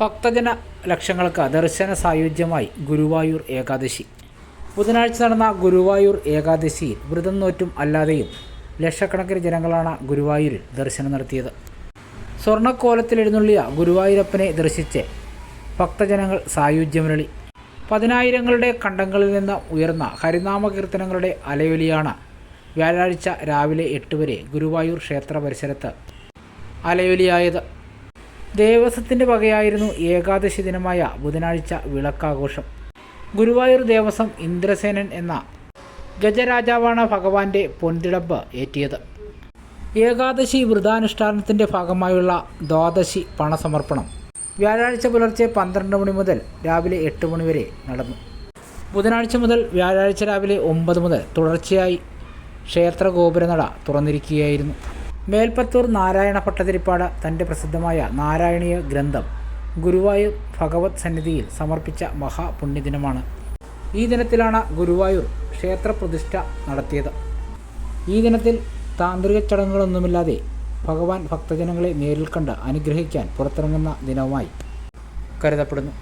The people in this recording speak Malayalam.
ഭക്തജന ലക്ഷങ്ങൾക്ക് ദർശന സായുജ്യമായി ഗുരുവായൂർ ഏകാദശി. ബുധനാഴ്ച നടന്ന ഗുരുവായൂർ ഏകാദശിയിൽ വ്രതം നോറ്റും അല്ലാതെയും ലക്ഷക്കണക്കിന് ജനങ്ങളാണ് ഗുരുവായൂരിൽ ദർശനം നടത്തിയത്. സ്വർണക്കോലത്തിൽ എഴുന്നള്ളിയ ഗുരുവായൂരപ്പനെ ദർശിച്ച് ഭക്തജനങ്ങൾ സായുജ്യമുരളി. പതിനായിരങ്ങളുടെ കണ്ടങ്ങളിൽ നിന്ന് ഉയർന്ന ഹരിനാമ കീർത്തനങ്ങളുടെ അലയൊലിയാണ് വ്യാഴാഴ്ച രാവിലെ എട്ട് വരെ ഗുരുവായൂർ ക്ഷേത്ര പരിസരത്ത് അലയൊലിയായത്. ദേവസ്വത്തിന്റെ വകയായിരുന്നു ഏകാദശി ദിനമായ ബുധനാഴ്ച വിളക്കാഘോഷം. ഗുരുവായൂർ ദേവസ്വം ഇന്ദ്രസേനൻ എന്ന ഗജരാജാവാണ് ഭഗവാന്റെ പൊൻതിടമ്പ് ഏറ്റിയത്. ഏകാദശി വ്രതാനുഷ്ഠാനത്തിന്റെ ഭാഗമായുള്ള ദ്വാദശി പണസമർപ്പണം വ്യാഴാഴ്ച പുലർച്ചെ പന്ത്രണ്ട് മണി മുതൽ രാവിലെ എട്ട് മണി വരെ നടന്നു. ബുധനാഴ്ച മുതൽ വ്യാഴാഴ്ച രാവിലെ ഒമ്പത് മുതൽ തുടർച്ചയായി ക്ഷേത്ര ഗോപുരനട തുറന്നിരിക്കുകയായിരുന്നു. മേൽപ്പത്തൂർ നാരായണ ഭട്ടതിരിപ്പാട് തന്റെ പ്രസിദ്ധമായ നാരായണീയ ഗ്രന്ഥം ഗുരുവായൂർ ഭഗവത് സന്നിധിയിൽ സമർപ്പിച്ച മഹാപുണ്യദിനമാണ്. ഈ ദിനത്തിലാണ് ഗുരുവായൂർ ക്ഷേത്രപ്രതിഷ്ഠ നടത്തിയത്. ഈ ദിനത്തിൽ താന്ത്രിക ചടങ്ങുകളൊന്നുമില്ലാതെ ഭഗവാൻ ഭക്തജനങ്ങളെ നേരിൽ കണ്ട് അനുഗ്രഹിക്കാൻ പുറത്തിറങ്ങുന്ന ദിനവുമായി കരുതപ്പെടുന്നു.